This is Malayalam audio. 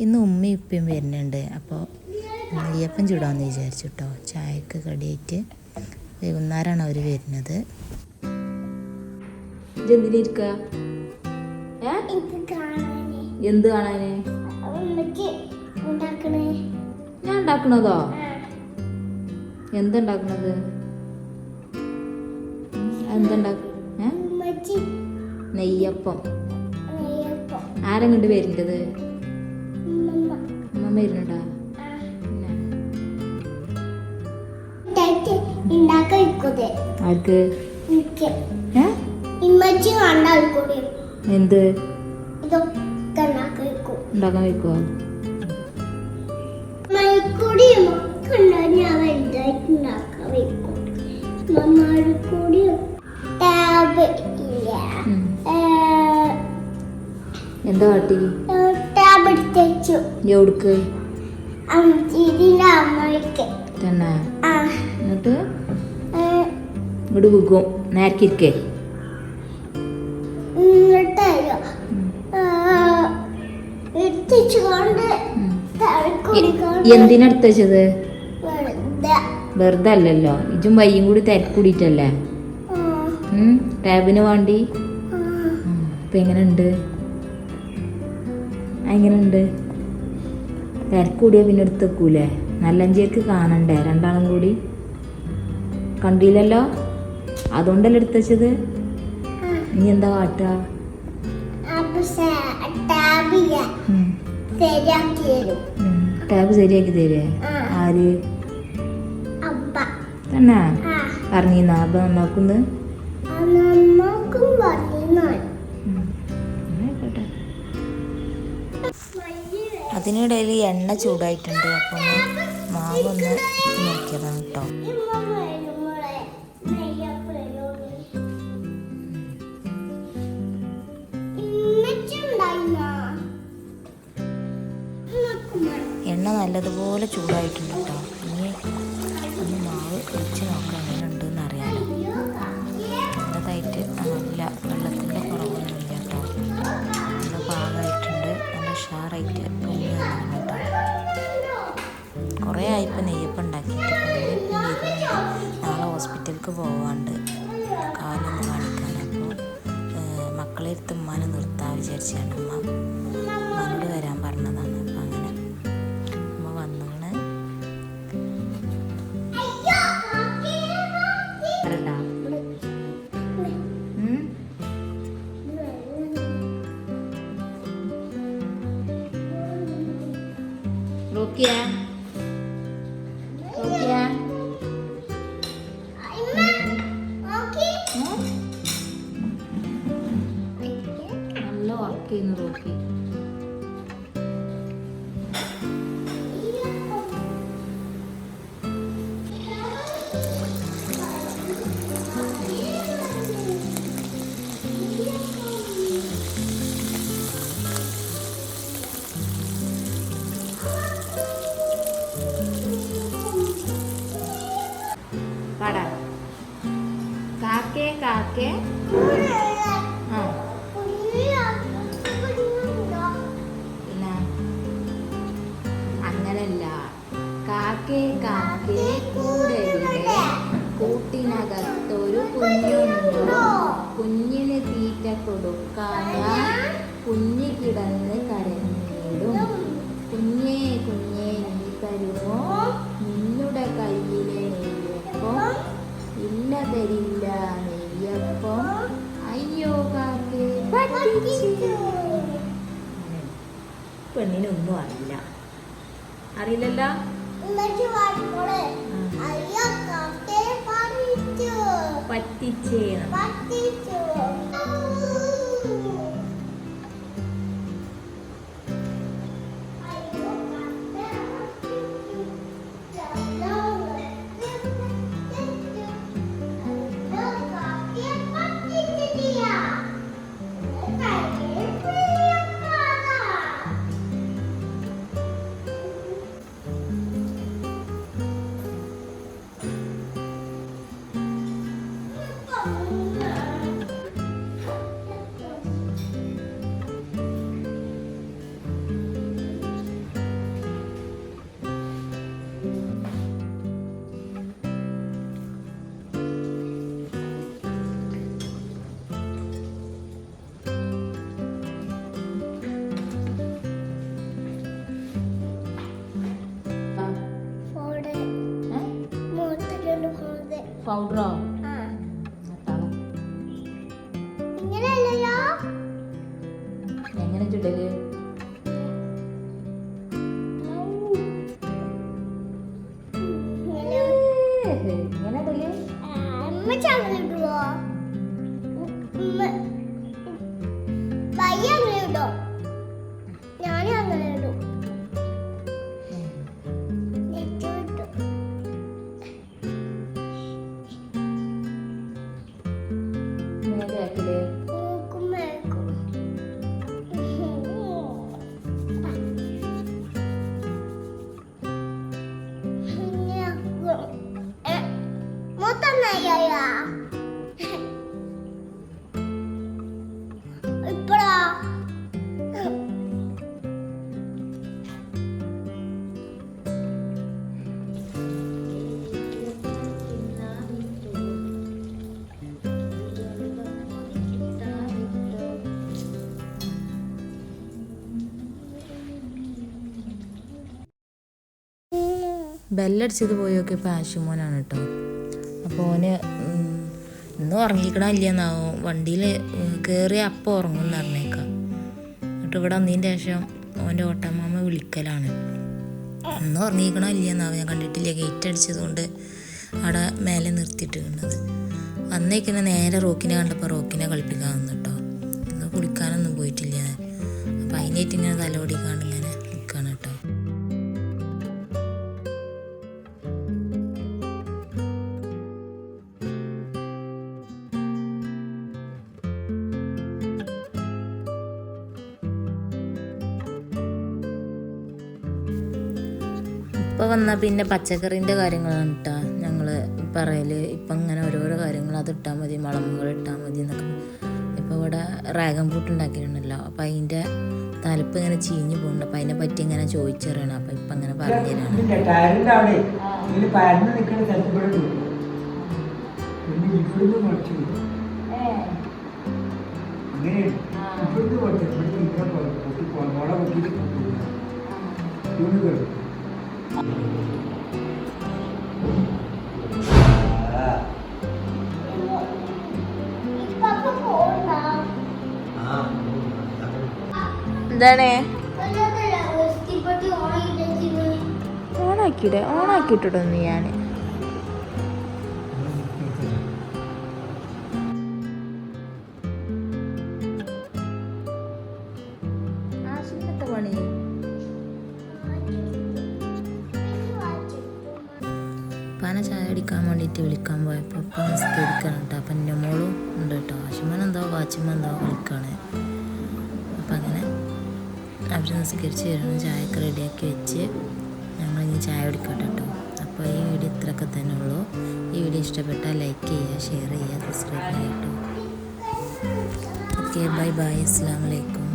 ഇന്ന് ഉമ്മയും ഉപ്പയും വരുന്നുണ്ട്. അപ്പോൾ നെയ്യപ്പം ചൂടാമെന്ന് വിചാരിച്ചു കേട്ടോ ചായക്ക് കടിയായിട്ട് വൈകുന്നേരമാണ് അവർ വരുന്നത്. എന്ത് കാണാന്? ഞാൻ ഉണ്ടാക്കണതോ? എന്തുണ്ടാക്കണത്? എന്തുണ്ടാക്ക നെയ്യപ്പം. ആരെങ്ങോട്ട് വരുന്നത് അമ്മ വരുന്നുണ്ടാ ആർക്ക്? എന്ത്? ഉണ്ടാക്കാൻ വെക്കോ. എന്താ കാട്ടി എവിടുക്ക്? തന്നെ. എന്നിട്ട്? ഇങ്ങോട്ട് വിൽക്കും നേരക്കിരിക്കേ എന്തിനടുത്ത് വെച്ചത്? വെറുതെ. അല്ലല്ലോ. ഇജും വയ്യും കൂടി തിരക്കൂടിയിട്ടല്ലേ ടാബിന് വേണ്ടി? ആ. ഉം, ഇപ്പൊ എങ്ങനെയുണ്ട്? എങ്ങനെയുണ്ട്? തിരക്കൂടിയാ പിന്നെ എടുത്തേക്കൂലേ? നല്ലഞ്ചേക്ക് കാണണ്ടേ? രണ്ടാളും കൂടി? കണ്ടില്ലല്ലോ? അതുകൊണ്ടല്ലേ എടുത്തത് ഇനി എന്താ കാട്ടുക. ടാബ് ശരിയാക്കി തരേ. ആര്? തന്നെ? പറഞ്ഞിരുന്ന? അപ്പൊ നന്നാക്കുന്നു? അതിനിടയിൽ എണ്ണ ചൂടായിട്ടുണ്ട്. അപ്പോൾ ഒന്ന് മാവ് ഒന്ന് നോക്കിയതാണ് കേട്ടോ. എണ്ണ നല്ലതുപോലെ ചൂടായിട്ടുണ്ട് കേട്ടോ. ഇനി ഒന്ന് മാവ് ഒഴിച്ച് നോക്കാം എങ്ങനെ ഉണ്ടെന്ന് നല്ലതായിട്ട് നല്ല വെള്ളത്തിന്റെ ഹോസ്പിറ്റലിലേക്ക് പോവാണ്ട് കാലൊന്ന് കാണിക്കാൻ അപ്പോൾ മക്കളെ അടുത്ത് ഉമ്മാനെ നിർത്താൻ വിചാരിച്ചാണ് ഉമ്മ ഉമ്മാനോട് വരാൻ പറഞ്ഞതാണ് അപ്പം അങ്ങനെ ഉമ്മ വന്നാണ് വരണ്ടാ? പാടാ കാക്കേ കാക്കേ. പിന്നെ അങ്ങനല്ല. കാക്കേ കാക്കേ കൂടവിടെ കൂട്ടിനകത്തൊരു കുഞ്ഞുണ്ടോ? കുഞ്ഞിന് തീറ്റ കൊടുക്കാൻ കുഞ്ഞ് കിടന്ന് കരഞ്ഞിടും. കുഞ്ഞേ കുഞ്ഞേ നീ തരുമോ? നിന്നുടെ കയ്യിലെ നെയ്യപ്പം ഇല്ല തരില്ല നെയ്യപ്പം അയ്യോ കാക്കേ പെണ്ണിനൊന്നും അറിയില്ല അറിയില്ലല്ലോ പറ്റിച്ചേ. പറ്റിച്ചു. പൗഡറോ? എങ്ങനെ ചുടൽ? ഇങ്ങനെ ഇങ്ങനെ ഇടൽ? ബെല്ലടിച്ചത് പോയൊക്കെ ഇപ്പോൾ ആശുമോനാണ് കേട്ടോ. അപ്പോൾ ഓന് ഇന്ന് ഉറങ്ങിക്കണില്ലെന്നാവും വണ്ടിയിൽ കയറി അപ്പോൾ ഉറങ്ങും എന്ന് പറഞ്ഞേക്കാം. എന്നിട്ട് ഇവിടെ വന്നതിന്റെ ശേഷം ഓന്റെ ഓട്ടമാമ വിളിക്കലാണ്. ഇന്ന് ഉറങ്ങിക്കണില്ലെന്നാവും ഞാൻ കണ്ടിട്ടില്ല. ഗേറ്റ് അടിച്ചത് കൊണ്ട് അവിടെ മേലെ നിർത്തിയിട്ടിരുന്നത്. അന്നേക്കിനെ നേരെ റോക്കിനെ കണ്ടപ്പോൾ റോക്കിനെ കളിപ്പിക്കാൻ വന്നു കേട്ടോ. ഇന്ന് കുളിക്കാനൊന്നും പോയിട്ടില്ല അപ്പം അതിനായിട്ട് ഇങ്ങനെ ഇപ്പോൾ വന്നാൽ പിന്നെ പച്ചക്കറീന്റെ കാര്യങ്ങളാണ് കേട്ടോ ഞങ്ങൾ പറയൽ ഇപ്പം ഇങ്ങനെ ഓരോരോ കാര്യങ്ങൾ അത് ഇട്ടാൽ മതി മുളകുകൾ ഇട്ടാൽ മതി എന്നൊക്കെ. ഇപ്പോൾ ഇവിടെ റാഗൻ ഫ്രൂട്ട് ഉണ്ടാക്കിയിട്ടുണ്ടല്ലോ. അപ്പോൾ അതിന്റെ തലപ്പ് ഇങ്ങനെ ചീഞ്ഞു പോകുന്നുണ്ട് അപ്പം അതിനെ പറ്റി ഇങ്ങനെ ചോദിച്ചറിയണം. അപ്പം ഇപ്പം അങ്ങനെ പറഞ്ഞു തരാണ് ഇവിടുന്ന് എന്താണ്? നീ ഞാൻ ഓണാക്കിയിടെ ഞാൻ പന ചായ അടിക്കാൻ വേണ്ടിയിട്ട് വിളിക്കാൻ പോയപ്പോൾ ഉപ്പ നിസ്കരിക്കണം കേട്ടോ അപ്പം എന്റെ മോളും ഉണ്ട് കേട്ടോ ആശുമൻ എന്തോ വാച്ച്മാൻ എന്തോ വിളിക്കാണ് അപ്പം അങ്ങനെ അവർ നിസ്കരിച്ച് വരണം. ചായയൊക്കെ റെഡിയാക്കി വെച്ച് ഞങ്ങൾ ഇനി ചായ കുടിക്കട്ടെ കേട്ടോ അപ്പോൾ ഈ വീഡിയോ ഇത്രയൊക്കെ തന്നെ ഉള്ളൂ. ഈ വീഡിയോ ഇഷ്ടപ്പെട്ടാൽ ലൈക്ക് ചെയ്യുക ഷെയർ ചെയ്യുക സബ്സ്ക്രൈബ് ചെയ്യുക കേട്ടോ ഓക്കെ ബൈ ബൈ അസ്സാം വലൈക്കും